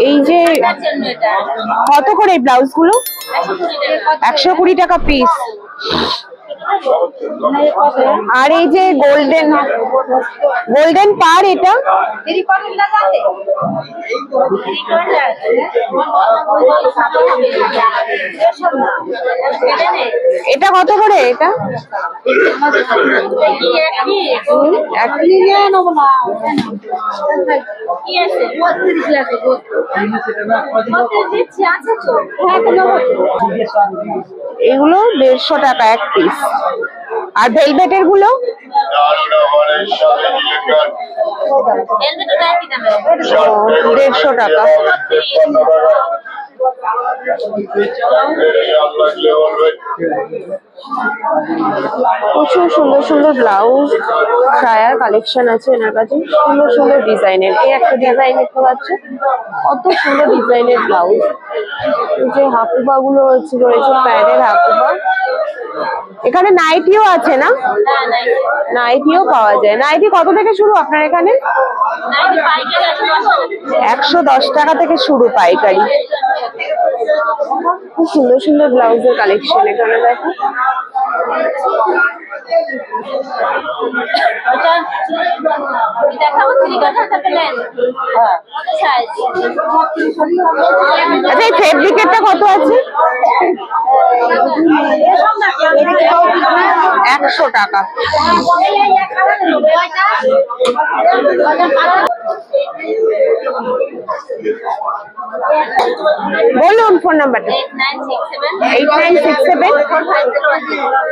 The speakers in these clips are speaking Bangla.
এই যে কত করে এই ব্লাউজগুলো একশো কুড়ি টাকা পিস আর এই যে গোল্ডেন গোল্ডেন পার এটা? এটা কত করে এটা? এগুলো দেড়শো টাকা এক পিস আর ভেলভেটেরগুলো? দেড়শো টাকা। প্রচুর সুন্দর সুন্দর ব্লাউজ সায়ার কালেকশন আছে এনার কাছে। সুন্দর সুন্দর ডিজাইনের। এই একটা ডিজাইন দেখতে পাচ্ছেন কত সুন্দর ডিজাইনের ব্লাউজ। যে হাফুবা গুলো রয়েছে রয়েছে প্যাডের হাফুবা। এখানে নাইটিও আছে না? নাইটিও পাওয়া যায়। নাইটি কত থেকে শুরু আপনার এখানে? একশো দশ টাকা থেকে শুরু পাইকারি। খুব সুন্দর সুন্দর ব্লাউজের কালেকশন এখানে দেখো। আচ্ছা এই ফেব্রিকেরটা কত আছে? একশো টাকা। বলুন ফোন নাম্বারটা eight nine six seven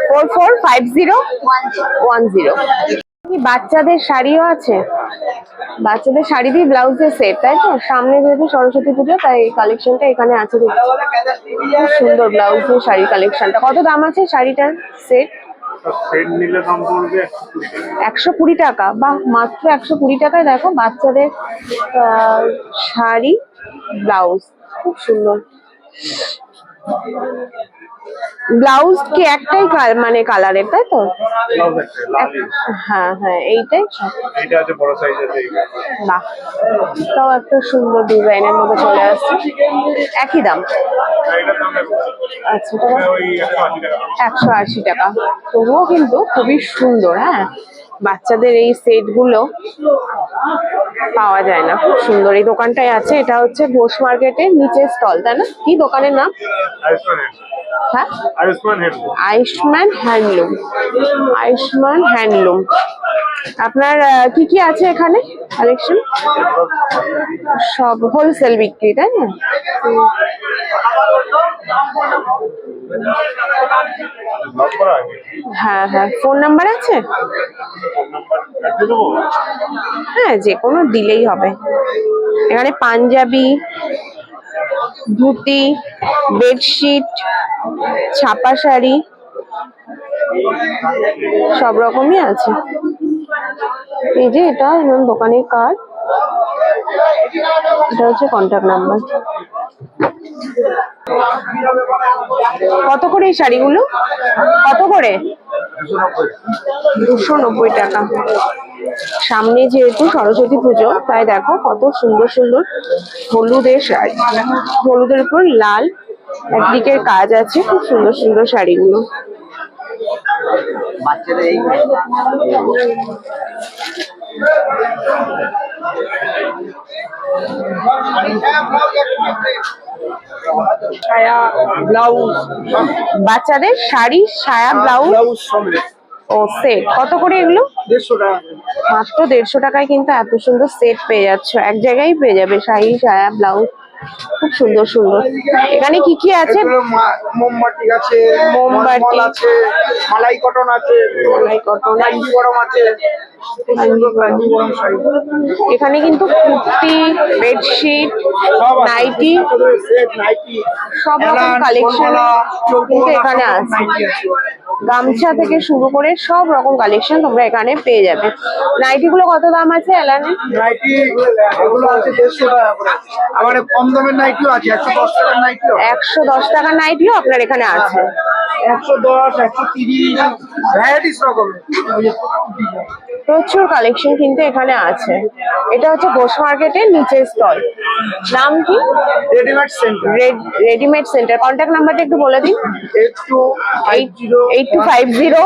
four four five zero one zero বাচ্চাদের শাড়িও আছে? বাচ্চাদের শাড়ি দিয়ে ব্লাউজের সেট তাই তো? সামনে যেহেতু সরস্বতী পুজো, তাই কালেকশনটা এখানে আছে খুব সুন্দর ব্লাউজের শাড়ি কালেকশনটা কত দাম আছে শাড়িটার সেট একশো কুড়ি টাকা। বা মাত্র একশো কুড়ি টাকায় দেখো বাচ্চাদের শাড়ি ব্লাউজ। খুব সুন্দর। ব্লাউজ কি একটাই মানে কালারের তাই তো? হ্যাঁ হ্যাঁ এইটাই। সব। আছে বড় সাইজ আছে বাহ। তাও একটা সুন্দর ডিজাইনের মধ্যে চলে আসছে। একই দাম? আচ্ছা একশো আশি টাকা। তবুও কিন্তু খুবই সুন্দর হ্যাঁ? বাচ্চাদের এই সেটগুলো পাওয়া যায় না। খুব সুন্দর এই দোকানটাই আছে। এটা হচ্ছে ঘোষ মার্কেটের নিচে স্টল তাই না? কি দোকানের নাম? আয়ুষ্মান হ্যাঁ? আয়ুষ্মান হ্যান্ডলুম। আয়ুষ্মান হ্যান্ডলুম। আপনার কি কি আছে এখানে কালেকশন? সব হোলসেল বিক্রি তাই না? হ্যাঁ হ্যাঁ। ফোন নাম্বার আছে? হ্যাঁ যে কোনো দিলেই হবে। এখানে পাঞ্জাবি, ধুতি, বেডশিট, ছাপা শাড়ি, সব রকমই আছে। এই যে এটা দোকানের কার্ড। এটা হচ্ছে কন্ট্যাক্ট নাম্বার কত করে এই শাড়িগুলো? কত করে? দুশো নব্বই টাকা। সামনে যেহেতু সরস্বতী পুজো, তাই দেখো কত সুন্দর সুন্দর হলুদের শাড়ি। হলুদের উপর লাল একদিকের কাজ আছে, খুব সুন্দর সুন্দর শাড়িগুলো। ছায়া ব্লাউজ। বাচ্চাদের শাড়ি সায়া ব্লাউজ ব্লাউজ ও সেট কত করে এগুলো? দেড়শো টাকা মাত্র দেড়শো টাকায় কিন্তু এত সুন্দর সেট পেয়ে যাচ্ছ। এক জায়গায় পেয়ে যাবে শাড়ি সায়া ব্লাউজ। খুব সুন্দর সুন্দর। এখানে কি কি আছে? মোমবাতি আছে মোমবাতি। আছে মালাই কটন আছে মালাই cotton। কাঞ্জি গরম আছে। এখানে কিন্তু কুর্তি বেডশিট নাইটি সব রকম কালেকশন কিন্তু এখানে আছে। গামছা থেকে শুরু করে সব রকম কালেকশন তোমরা এখানে পেয়ে যাবে। নাইটি গুলো কত দাম আছে এলানে নাইটি এগুলো আছে দেড়শো টাকা করে। আবার কম দামের নাইটিও আছে একশো দশ টাকার নাইটিও টাকার আপনার এখানে আছে। তিরিশ ভ্যারাইটিস রকমের। প্রচুর কালেকশন কিন্তু এখানে আছে। এটা হচ্ছে ঘোষ মার্কেটের নিচের স্টল নাম কি? Readymade centre readymade centre contact নাম্বারটা একটু বলে দিন। Eight two eight eight two five zero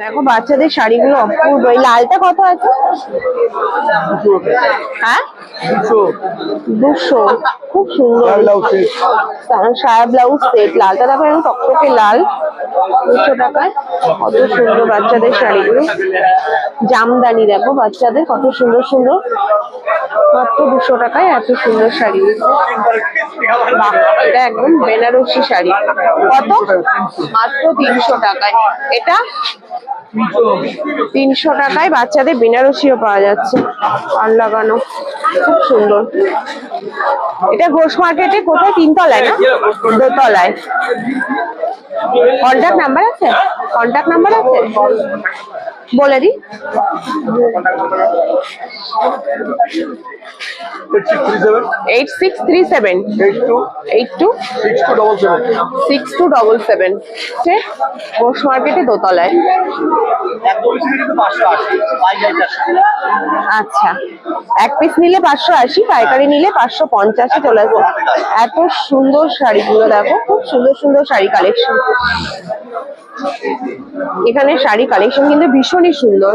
দেখো বাচ্চাদের শাড়িগুলো অপূর্ব। এই লালটা কত আছে? হ্যাঁ? দুশো। খুব সুন্দর। সায়া ব্লাউজ সেট লালটা দেখো এখন টকটকে লাল। দুশো টাকায়। কত সুন্দর বাচ্চাদের শাড়িগুলো। জামদানি দেখো বাচ্চাদের কত সুন্দর সুন্দর। মাত্র দুশো টাকায় এত সুন্দর শাড়ি। বাহ। এটা একদম বেনারসি শাড়ি। কত? মাত্র তিনশো টাকায়। এটা তিনশো টাকায় বাচ্চাদের বেনারসিও পাওয়া যাচ্ছে। আর লাগানো। খুব সুন্দর। এটা ঘোষ মার্কেটে কোথায়? তিনতলায় না? দোতলায়। কন্ট্যাক্ট নাম্বার আছে? কন্ট্যাক্ট নাম্বার আছে? বলে দি eight six three seven? Eight two? Six two double seven. Ghosh মার্কেটে দোতলায়। আচ্ছা এক পিস নিলে পাঁচশো আশি পাইকারি নিলে পাঁচশো পঞ্চাশে চলে আসবে এত সুন্দর শাড়িগুলো দেখো খুব সুন্দর সুন্দর শাড়ি কালেকশন এখানে শাড়ি কালেকশন কিন্তু ভীষণই সুন্দর।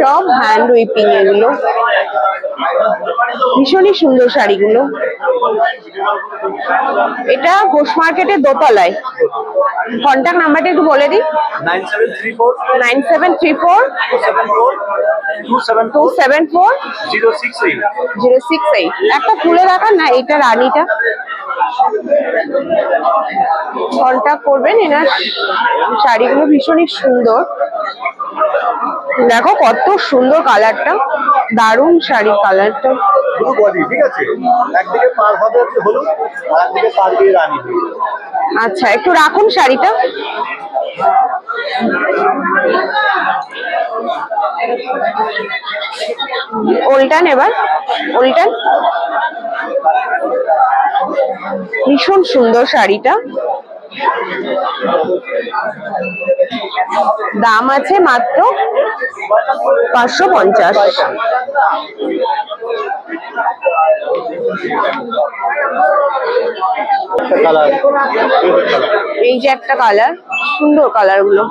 সব হ্যান্ড উইপিং এগুলো। ভীষণই সুন্দর শাড়িগুলো। এটা ঘোষ মার্কেটের দোতলায়। কন্ট্যাক্ট নাম্বারটা একটু বলে দিই। Nine seven three four. Two seven four. Zero six eight. Zero six eight. একটা খুলে রাখার না এইটা রানিটা। কন্ট্যাক্ট করবেন এনার শাড়িগুলো ভীষণই সুন্দর। দেখো কত সুন্দর কালারটা দারুণ শাড়ির কালারটা। পুরো বডি ঠিক আছে? একদিকে পার হবে হচ্ছে হলুদ আর একদিকে পার দিয়ে রানী। আচ্ছা একটু রাখুন শাড়িটা। উল্টান এবার উল্টান। ভীষণ সুন্দর শাড়িটা। দাম আছে মাত্র পাঁচশো পঞ্চাশ। এই যে একটা কালার সুন্দর কালারগুলো।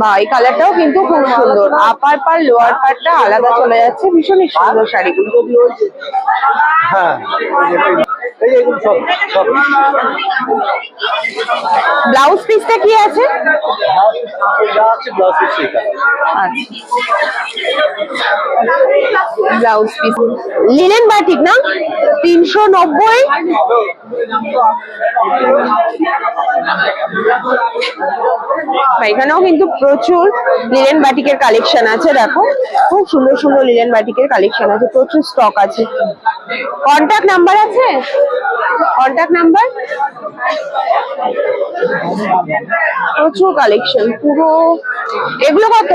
বা এই কালারটাও কিন্তু খুব সুন্দর। আপার পার লোয়ার পারটা আলাদা চলে যাচ্ছে। ভীষণই সুন্দর শাড়িগুলো। হ্যাঁ ব্লাউজ পিসটা কি আছে? Blouse piece. লিনেন বাটিক না? তিনশো নব্বই। এখানেও কিন্তু প্রচুর লিনেন বাটিকের কালেকশন আছে দেখো। খুব সুন্দর সুন্দর লিনেন বাটিকের কালেকশন আছে প্রচুর স্টক আছে। কন্ট্যাক্ট নাম্বার আছে? কন্ট্যাক্ট নাম্বার প্রচুর কালেকশন পুরো এগুলো কত?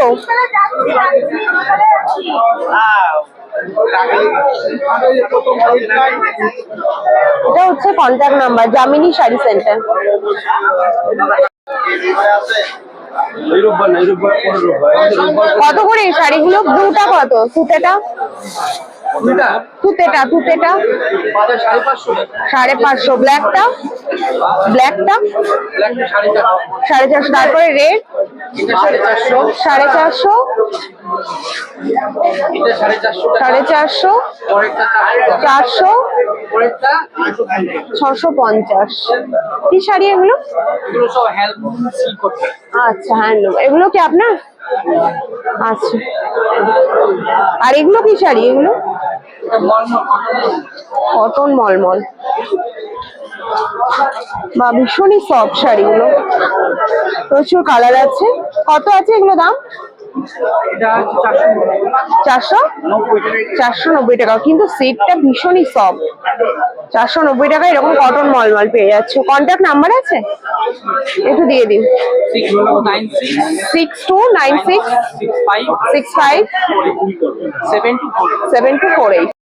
এটা হচ্ছে contact number Jamini sari centre কত করে এই শাড়িগুলো? ব্লুটা কত? সুতেটা? তুতেটা তুতেটা সাড়ে পাঁচশো ব্ল্যাকটা ব্ল্যাকটা সাড়ে চারশো, তারপরে রেড সাড়ে চারশো। সাড়ে চারশো। চারশো। ছশো পঞ্চাশ। কি শাড়ি এগুলো? আচ্ছা হ্যান্ডলুম। এগুলো কি আপনার? আচ্ছা। আর এগুলো কি শাড়ি এগুলো? কটন মলমল। বা ভীষণই সফট শাড়িগুলো। প্রচুর কালার আছে। কত আছে এগুলো দাম? চারশো চারশো? নব্বই টাকা। কিন্তু সেটটা ভীষণই সফট চারশো নব্বই টাকা এরকম কটন মলমল পেয়ে যাচ্ছে। কন্ট্যাক্ট নাম্বার আছে? একটু দিয়ে দিন। Six two nine six six five seven two four eight